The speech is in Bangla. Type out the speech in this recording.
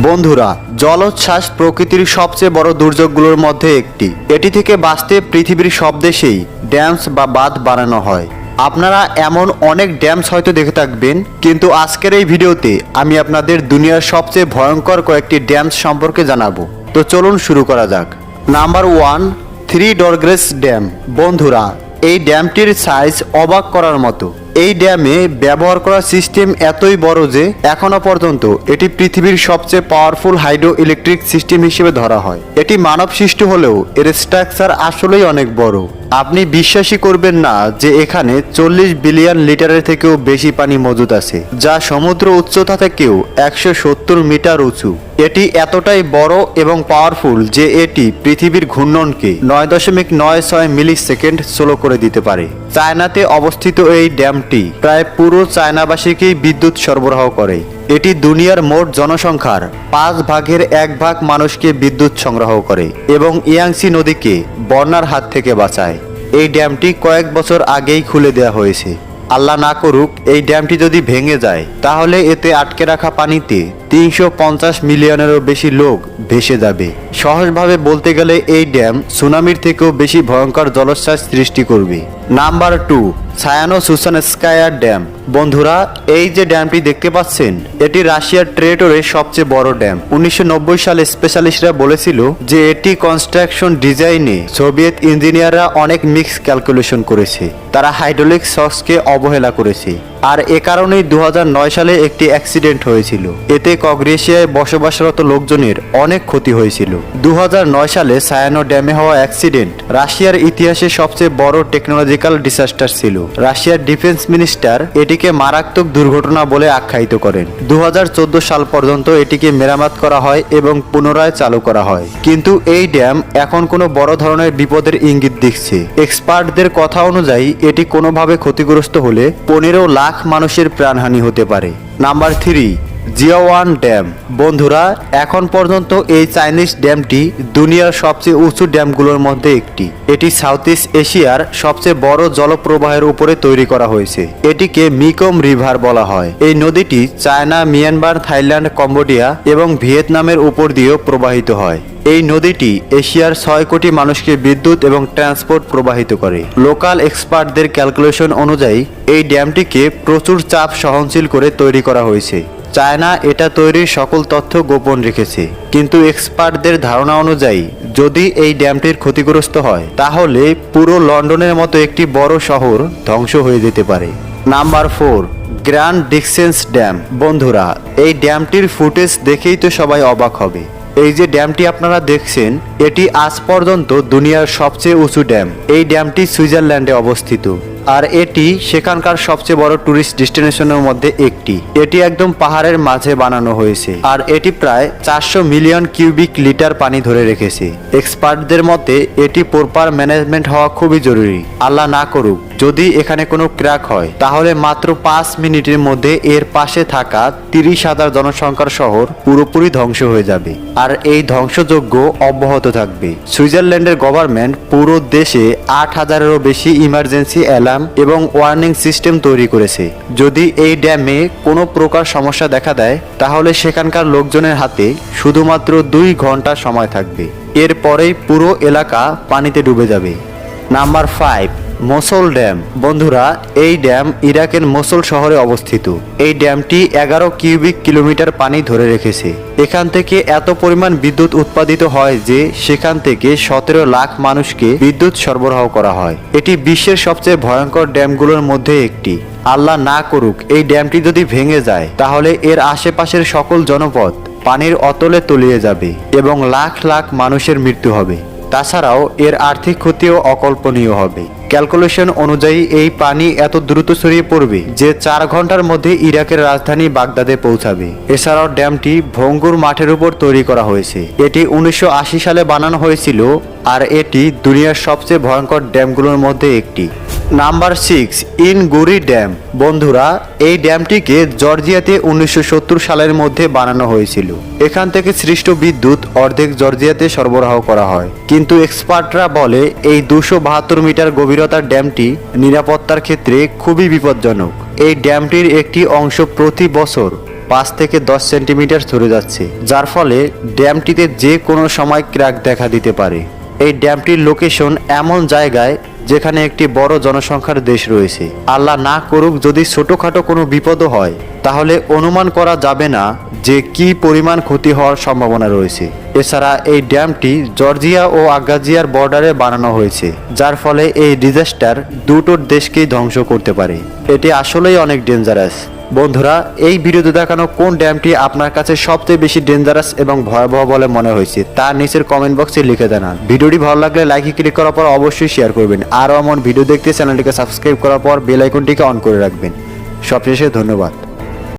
বন্ধুরা, জলোচ্ছ্বাস প্রকৃতির সবচেয়ে বড় দুর্যোগগুলোর মধ্যে একটি। এটি থেকে বাঁচতে পৃথিবীর সব দেশেই ড্যামস বা বাঁধ বানানো হয়। আপনারা এমন অনেক ড্যামস হয়তো দেখে থাকবেন, কিন্তু আজকের এই ভিডিওতে আমি আপনাদের দুনিয়ার সবচেয়ে ভয়ঙ্কর কয়েকটি ড্যামস সম্পর্কে জানাব। তো চলুন শুরু করা যাক। Number one, three gorges dam. বন্ধুরা, এই ড্যামটির সাইজ অবাক করার মতো। এই ড্যামে ব্যবহার করা সিস্টেম এতই বড় যে এখনও পর্যন্ত এটি পৃথিবীর সবচেয়ে পাওয়ারফুল হাইড্রো ইলেকট্রিক সিস্টেম হিসেবে ধরা হয়। এটি মানব সৃষ্টি হলেও এর স্ট্রাকচার আসলেই অনেক বড়। আপনি বিশ্বাসই করবেন না যে এখানে চল্লিশ বিলিয়ন লিটারের থেকেও বেশি পানি মজুদ আছে, যা সমুদ্র উচ্চতা থেকেও একশো সত্তর মিটার উঁচু। এটি এতটাই বড় এবং পাওয়ারফুল যে এটি পৃথিবীর ঘূর্ণনকে নয় দশমিক নয় ছয় মিলি সেকেন্ড স্লো করে দিতে পারে। চায়নাতে অবস্থিত এই ড্যামটি প্রায় পুরো চায়নাবাসীকেই বিদ্যুৎ সরবরাহ করে। এটি দুনিয়ার মোট জনসংখ্যার পাঁচ ভাগের এক ভাগ মানুষকে বিদ্যুৎ সংগ্রহ করে এবং ইয়াংসি নদীকে বন্যার হাত থেকে বাঁচায়। এই ড্যামটি কয়েক বছর আগেই খুলে দেওয়া হয়েছে। আল্লাহ না করুক, এই ড্যামটি যদি ভেঙে যায়, তাহলে এতে আটকে রাখা পানিতে তিনশো পঞ্চাশ মিলিয়নেরও বেশি লোক ভেসে যাবে। সহজভাবে বলতে গেলে এই ড্যাম সুনামির থেকেও বেশি ভয়ঙ্কর জলোচ্ছ্বাস সৃষ্টি করবে। Number two Sayano Shushenskaya dam. বন্ধুরা, এই যে ড্যামটি দেখতে পাচ্ছেন, এটি রাশিয়ার ট্রেটরের সবচেয়ে বড় ড্যাম। উনিশশো নব্বই সালে স্পেশালিস্টরা বলেছিল যে এটি কনস্ট্রাকশন ডিজাইনে সোভিয়েত ইঞ্জিনিয়াররা অনেক মিক্স ক্যালকুলেশন করেছে। তারা হাইড্রোলিক সক্সকে অবহেলা করেছে। আর এ কারণেই দু হাজার নয় সালে একটি অ্যাক্সিডেন্ট হয়েছিল। এতে কগ্রেশিয়ায় বসবাসরত লোকজনের অনেক ক্ষতি হয়েছিল। দু হাজার নয় সালে সায়ানো ড্যামে হওয়া অ্যাক্সিডেন্ট রাশিয়ার ইতিহাসে সবচেয়ে বড় টেকনোলজিক্যাল ডিসাস্টার ছিল। রাশিয়ার ডিফেন্স মিনিস্টার এটিকে মারাত্মক দুর্ঘটনা বলে আখ্যায়িত করেন। দুহাজার চোদ্দ সাল পর্যন্ত এটিকে মেরামত করা হয় এবং পুনরায় চালু করা হয়। কিন্তু এই ড্যাম এখন কোনো বড় ধরনের বিপদের ইঙ্গিত দিচ্ছে। এক্সপার্টদের কথা অনুযায়ী, এটি কোনোভাবে ক্ষতিগ্রস্ত হলে পনেরো লাখ মানুষের প্রাণহানি হতে পারে। Number three Xiaowan dam. বন্ধুরা, এখন পর্যন্ত এই চাইনিজ ড্যামটি দুনিয়ার সবচেয়ে উঁচু ড্যামগুলোর মধ্যে একটি। এটি সাউথ ইস্ট এশিয়ার সবচেয়ে বড় জলপ্রবাহের উপরে তৈরি করা হয়েছে। এটিকে মিকম রিভার বলা হয়। এই নদীটি চায়না, মিয়ানমার, থাইল্যান্ড, কম্বোডিয়া এবং ভিয়েতনামের উপর দিয়েও প্রবাহিত হয়। এই নদীটি এশিয়ার ছয় কোটি মানুষকে বিদ্যুৎ এবং ট্রান্সপোর্ট প্রবাহিত করে। লোকাল এক্সপার্টদের ক্যালকুলেশন অনুযায়ী, এই ড্যামটিকে প্রচুর চাপ সহনশীল করে তৈরি করা হয়েছে। চায়না এটা তৈরির সকল তথ্য গোপন রেখেছে। কিন্তু এক্সপার্টদের ধারণা অনুযায়ী, যদি এই ড্যামটির ক্ষতিগ্রস্ত হয়, তাহলে পুরো লন্ডনের মতো একটি বড় শহর ধ্বংস হয়ে যেতে পারে। Number four, Grande Dixence dam. বন্ধুরা, এই ড্যামটির ফুটেজ দেখেই তো সবাই অবাক হবে। এই যে ড্যামটি আপনারা দেখছেন, এটি আজ পর্যন্ত দুনিয়ার সবচেয়ে উঁচু ড্যাম। এই ড্যামটি সুইজারল্যান্ডে অবস্থিত। আর এটি সেখানকার সবচেয়ে বড় ট্যুরিস্ট ডেস্টিনেশনের মধ্যে একটি। এটি একদম পাহাড়ের মাঝে বানানো হয়েছে। আর এটি প্রায় চারশো মিলিয়ন কিউবিক লিটার পানি ধরে রেখেছে। এক্সপার্টদের মতে, এটি প্রপার ম্যানেজমেন্ট হওয়া খুবই জরুরি। আল্লাহ না করুক, যদি এখানে কোনো ক্র্যাক হয়, তাহলে মাত্র পাঁচ মিনিটের মধ্যে এর পাশে থাকা তিরিশ হাজার জনসংখ্যার শহর পুরোপুরি ধ্বংস হয়ে যাবে। আর এই ধ্বংসযজ্ঞ অব্যাহত থাকবে। সুইজারল্যান্ডের গভর্নমেন্ট পুরো দেশে আট হাজারেরও বেশি ইমার্জেন্সি অ্যালার্ম এবং ওয়ার্নিং সিস্টেম তৈরি করেছে। যদি এই ড্যামে কোনো প্রকার সমস্যা দেখা দেয়, তাহলে সেখানকার লোকজনের হাতে শুধুমাত্র দুই ঘণ্টা সময় থাকবে। এরপরেই পুরো এলাকা পানিতে ডুবে যাবে। Number five Mosul dam. বন্ধুরা, এই ড্যাম ইরাকের মোসল শহরে অবস্থিত। এই ড্যামটি এগারো কিউবিক কিলোমিটার পানি ধরে রেখেছে। এখান থেকে এত পরিমাণ বিদ্যুৎ উৎপাদিত হয় যে সেখান থেকে সতেরো লাখ মানুষকে বিদ্যুৎ সরবরাহ করা হয়। এটি বিশ্বের সবচেয়ে ভয়ঙ্কর ড্যামগুলোর মধ্যে একটি। আল্লাহ না করুক, এই ড্যামটি যদি ভেঙে যায়, তাহলে এর আশেপাশের সকল জনপদ পানির অতলে তলিয়ে যাবে এবং লাখ লাখ মানুষের মৃত্যু হবে। তাছাড়াও এর আর্থিক ক্ষতিও অকল্পনীয় হবে। ক্যালকুলেশন অনুযায়ী এই পানি এত দ্রুত ছড়িয়ে পড়বে যে চার ঘণ্টার মধ্যে ইরাকের রাজধানী বাগদাদে পৌঁছাবে। এছাড়াও ড্যামটি ভঙ্গুর মাঠের উপর তৈরি করা হয়েছে। এটি উনিশশো আশি সালে বানানো হয়েছিল আর এটি দুনিয়ার সবচেয়ে ভয়ঙ্কর ড্যামগুলোর মধ্যে একটি। Number six Inguri dam. বন্ধুরা, এই ড্যামটিকে জর্জিয়াতে উনিশশো সত্তর সালের মধ্যে বানানো হয়েছিল। এখান থেকে সৃষ্ট বিদ্যুৎ অর্ধেক জর্জিয়াতে সরবরাহ করা হয়। কিন্তু এক্সপার্টরা বলে, এই দুশো মিটার গভীরতার ড্যামটি নিরাপত্তার ক্ষেত্রে খুবই বিপজ্জনক। এই ড্যামটির একটি অংশ প্রতি বছর পাঁচ থেকে দশ সেন্টিমিটার ধরে যাচ্ছে, যার ফলে ড্যামটিতে যে কোনো সময় ক্র্যাক দেখা দিতে পারে। এই ড্যামটির লোকেশন এমন জায়গায় যেখানে একটি বড় জনসংখ্যার দেশ রয়েছে। আল্লাহ না করুক যদি ছোটখাটো কোনো বিপদও হয়, তাহলে অনুমান করা যাবে না যে কি পরিমাণ ক্ষতি হওয়ার সম্ভাবনা রয়েছে। এছাড়া এই ড্যামটি জর্জিয়া ও আগাজিয়ার বর্ডারে বানানো হয়েছে, যার ফলে এই ডিজাস্টার দুটো দেশকেই ধ্বংস করতে পারে। এটি আসলেই অনেক ডেঞ্জারাস। বন্ধুরা, এই ভিডিওতে দেখানো কোন ড্যামটি আপনার কাছে সবচেয়ে বেশি ডেঞ্জারাস এবং ভয়াবহ বলে মনে হয়েছে, তা নিচের কমেন্ট বক্সে লিখে জানান। ভিডিওটি ভালো লাগলে লাইকে ক্লিক করার পর অবশ্যই শেয়ার করবেন। আরও এমন ভিডিও দেখতে চ্যানেলটিকে সাবস্ক্রাইব করার পর বেল আইকনটিকে অন করে রাখবেন। সবশেষে ধন্যবাদ।